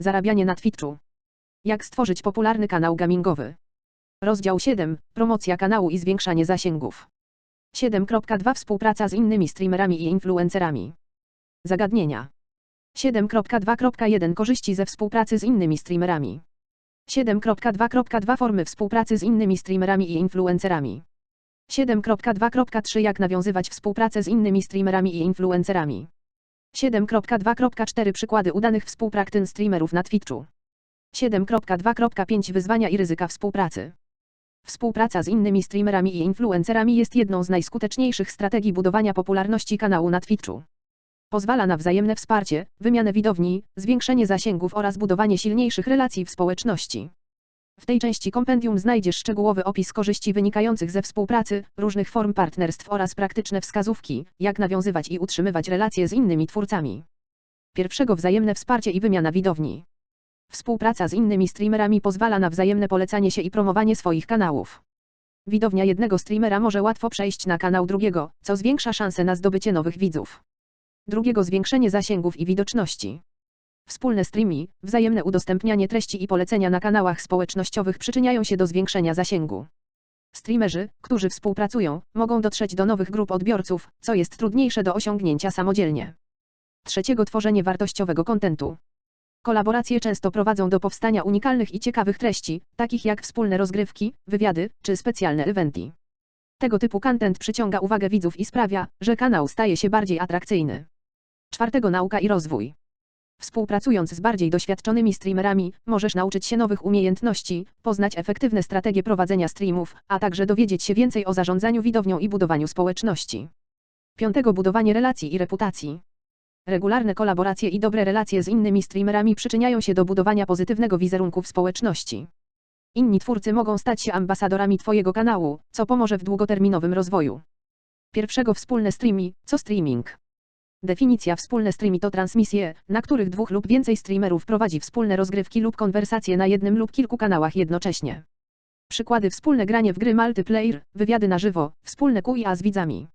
Zarabianie na Twitchu. Jak stworzyć popularny kanał gamingowy. Rozdział 7. Promocja kanału i zwiększanie zasięgów. 7.2 Współpraca z innymi streamerami i influencerami. Zagadnienia. 7.2.1 Korzyści ze współpracy z innymi streamerami. 7.2.2 Formy współpracy z innymi streamerami i influencerami. 7.2.3 Jak nawiązywać współpracę z innymi streamerami i influencerami. 7.2.4 Przykłady udanych współpraktyn streamerów na Twitchu. 7.2.5 Wyzwania i ryzyka współpracy. Współpraca z innymi streamerami i influencerami jest jedną z najskuteczniejszych strategii budowania popularności kanału na Twitchu. Pozwala na wzajemne wsparcie, wymianę widowni, zwiększenie zasięgów oraz budowanie silniejszych relacji w społeczności. W tej części kompendium znajdziesz szczegółowy opis korzyści wynikających ze współpracy, różnych form partnerstw oraz praktyczne wskazówki, jak nawiązywać i utrzymywać relacje z innymi twórcami. Pierwszego wzajemne wsparcie i wymiana widowni. Współpraca z innymi streamerami pozwala na wzajemne polecanie się i promowanie swoich kanałów. Widownia jednego streamera może łatwo przejść na kanał drugiego, co zwiększa szanse na zdobycie nowych widzów. Drugiego zwiększenie zasięgów i widoczności. Wspólne streamy, wzajemne udostępnianie treści i polecenia na kanałach społecznościowych przyczyniają się do zwiększenia zasięgu. Streamerzy, którzy współpracują, mogą dotrzeć do nowych grup odbiorców, co jest trudniejsze do osiągnięcia samodzielnie. Trzeciego tworzenie wartościowego kontentu. Kolaboracje często prowadzą do powstania unikalnych i ciekawych treści, takich jak wspólne rozgrywki, wywiady czy specjalne eventy. Tego typu content przyciąga uwagę widzów i sprawia, że kanał staje się bardziej atrakcyjny. Czwartego nauka i rozwój. Współpracując z bardziej doświadczonymi streamerami, możesz nauczyć się nowych umiejętności, poznać efektywne strategie prowadzenia streamów, a także dowiedzieć się więcej o zarządzaniu widownią i budowaniu społeczności. Piątego budowanie relacji i reputacji. Regularne kolaboracje i dobre relacje z innymi streamerami przyczyniają się do budowania pozytywnego wizerunku w społeczności. Inni twórcy mogą stać się ambasadorami Twojego kanału, co pomoże w długoterminowym rozwoju. Pierwszego wspólne streamy, co streaming. Definicja wspólne streamy to transmisje, na których dwóch lub więcej streamerów prowadzi wspólne rozgrywki lub konwersacje na jednym lub kilku kanałach jednocześnie. Przykłady wspólne granie w gry multiplayer, wywiady na żywo, wspólne QIA z widzami.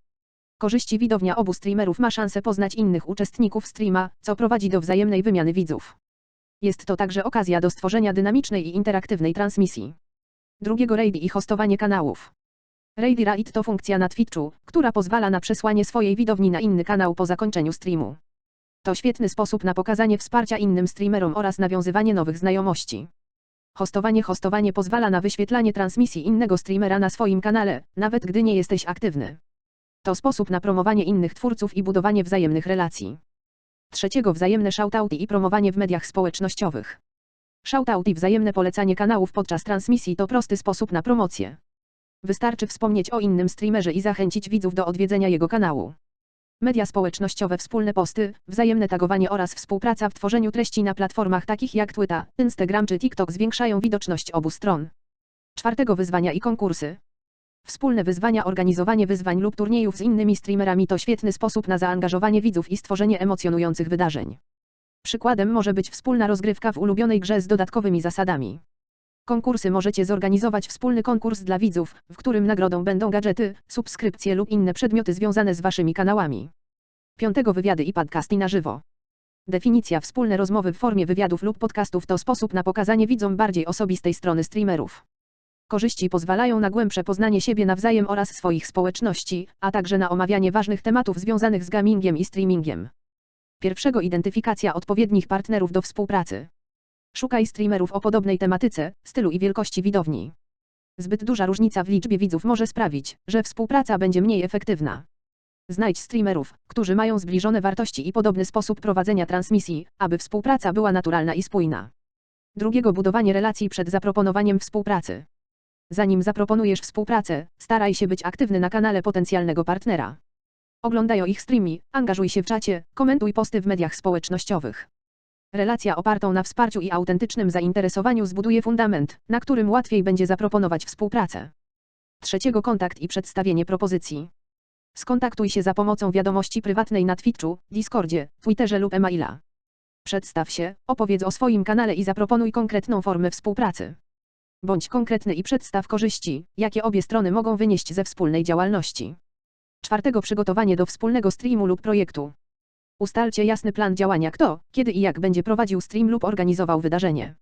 Korzyści widownia obu streamerów ma szansę poznać innych uczestników streama, co prowadzi do wzajemnej wymiany widzów. Jest to także okazja do stworzenia dynamicznej i interaktywnej transmisji. Drugiego raid i hostowanie kanałów. Raid to funkcja na Twitchu, która pozwala na przesłanie swojej widowni na inny kanał po zakończeniu streamu. To świetny sposób na pokazanie wsparcia innym streamerom oraz nawiązywanie nowych znajomości. Hostowanie Hostowanie pozwala na wyświetlanie transmisji innego streamera na swoim kanale, nawet gdy nie jesteś aktywny. To sposób na promowanie innych twórców i budowanie wzajemnych relacji. Trzeciego wzajemne shoutouty i promowanie w mediach społecznościowych. Shoutout i wzajemne polecanie kanałów podczas transmisji to prosty sposób na promocję. Wystarczy wspomnieć o innym streamerze i zachęcić widzów do odwiedzenia jego kanału. Media społecznościowe, wspólne posty, wzajemne tagowanie oraz współpraca w tworzeniu treści na platformach takich jak Twitter, Instagram czy TikTok zwiększają widoczność obu stron. Czwartego wyzwania i konkursy. Wspólne wyzwania Organizowanie wyzwań lub turniejów z innymi streamerami to świetny sposób na zaangażowanie widzów i stworzenie emocjonujących wydarzeń. Przykładem może być wspólna rozgrywka w ulubionej grze z dodatkowymi zasadami. Konkursy możecie zorganizować wspólny konkurs dla widzów, w którym nagrodą będą gadżety, subskrypcje lub inne przedmioty związane z waszymi kanałami. Piątego wywiady i podcasty na żywo. Definicja wspólne rozmowy w formie wywiadów lub podcastów to sposób na pokazanie widzom bardziej osobistej strony streamerów. Korzyści pozwalają na głębsze poznanie siebie nawzajem oraz swoich społeczności, a także na omawianie ważnych tematów związanych z gamingiem i streamingiem. Pierwszego identyfikacja odpowiednich partnerów do współpracy. Szukaj streamerów o podobnej tematyce, stylu i wielkości widowni. Zbyt duża różnica w liczbie widzów może sprawić, że współpraca będzie mniej efektywna. Znajdź streamerów, którzy mają zbliżone wartości i podobny sposób prowadzenia transmisji, aby współpraca była naturalna i spójna. Drugiego budowanie relacji przed zaproponowaniem współpracy. Zanim zaproponujesz współpracę, staraj się być aktywny na kanale potencjalnego partnera. Oglądaj o ich streamy, angażuj się w czacie, komentuj posty w mediach społecznościowych. Relacja opartą na wsparciu i autentycznym zainteresowaniu zbuduje fundament, na którym łatwiej będzie zaproponować współpracę. Trzeciego kontakt i przedstawienie propozycji. Skontaktuj się za pomocą wiadomości prywatnej na Twitchu, Discordzie, Twitterze lub e-maila. Przedstaw się, opowiedz o swoim kanale i zaproponuj konkretną formę współpracy. Bądź konkretny i przedstaw korzyści, jakie obie strony mogą wynieść ze wspólnej działalności. Czwartego przygotowanie do wspólnego streamu lub projektu. Ustalcie jasny plan działania kto, kiedy i jak będzie prowadził stream lub organizował wydarzenie.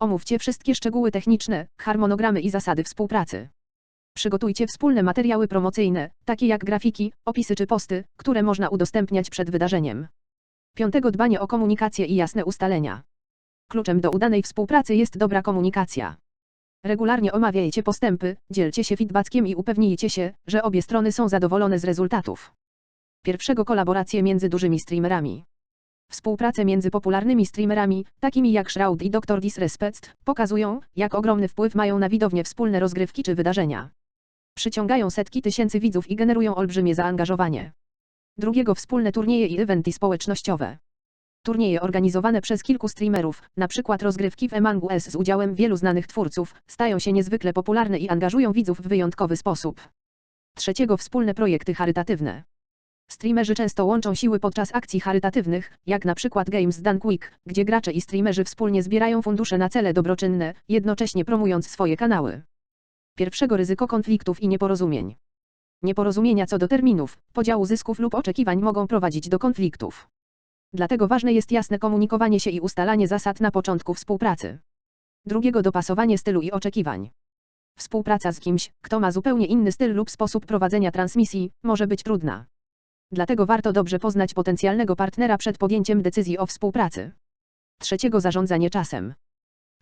Omówcie wszystkie szczegóły techniczne, harmonogramy i zasady współpracy. Przygotujcie wspólne materiały promocyjne, takie jak grafiki, opisy czy posty, które można udostępniać przed wydarzeniem. Piątego dbanie o komunikację i jasne ustalenia. Kluczem do udanej współpracy jest dobra komunikacja. Regularnie omawiajcie postępy, dzielcie się feedbackiem i upewnijcie się, że obie strony są zadowolone z rezultatów. Pierwszego kolaboracje między dużymi streamerami. Współprace między popularnymi streamerami, takimi jak Shroud i Dr. Disrespect, pokazują, jak ogromny wpływ mają na widownię wspólne rozgrywki czy wydarzenia. Przyciągają setki tysięcy widzów i generują olbrzymie zaangażowanie. Drugiego wspólne turnieje i eventy społecznościowe. Turnieje organizowane przez kilku streamerów, np. rozgrywki w Among Us z udziałem wielu znanych twórców, stają się niezwykle popularne i angażują widzów w wyjątkowy sposób. Trzeciego wspólne projekty charytatywne. Streamerzy często łączą siły podczas akcji charytatywnych, jak na przykład Games Done Quick, gdzie gracze i streamerzy wspólnie zbierają fundusze na cele dobroczynne, jednocześnie promując swoje kanały. Pierwszego ryzyko konfliktów i nieporozumień. Nieporozumienia co do terminów, podziału zysków lub oczekiwań mogą prowadzić do konfliktów. Dlatego ważne jest jasne komunikowanie się i ustalanie zasad na początku współpracy. Drugiego dopasowanie stylu i oczekiwań. Współpraca z kimś, kto ma zupełnie inny styl lub sposób prowadzenia transmisji, może być trudna. Dlatego warto dobrze poznać potencjalnego partnera przed podjęciem decyzji o współpracy. Trzeciego zarządzanie czasem.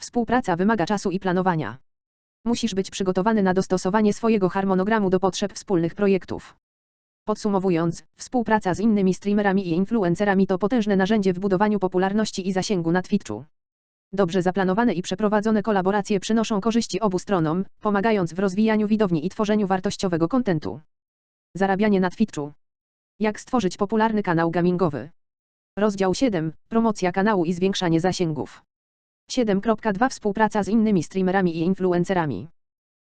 Współpraca wymaga czasu i planowania. Musisz być przygotowany na dostosowanie swojego harmonogramu do potrzeb wspólnych projektów. Podsumowując, współpraca z innymi streamerami i influencerami to potężne narzędzie w budowaniu popularności i zasięgu na Twitchu. Dobrze zaplanowane i przeprowadzone kolaboracje przynoszą korzyści obu stronom, pomagając w rozwijaniu widowni i tworzeniu wartościowego kontentu. Zarabianie na Twitchu. Jak stworzyć popularny kanał gamingowy? Rozdział 7. Promocja kanału i zwiększanie zasięgów. 7.2 Współpraca z innymi streamerami i influencerami.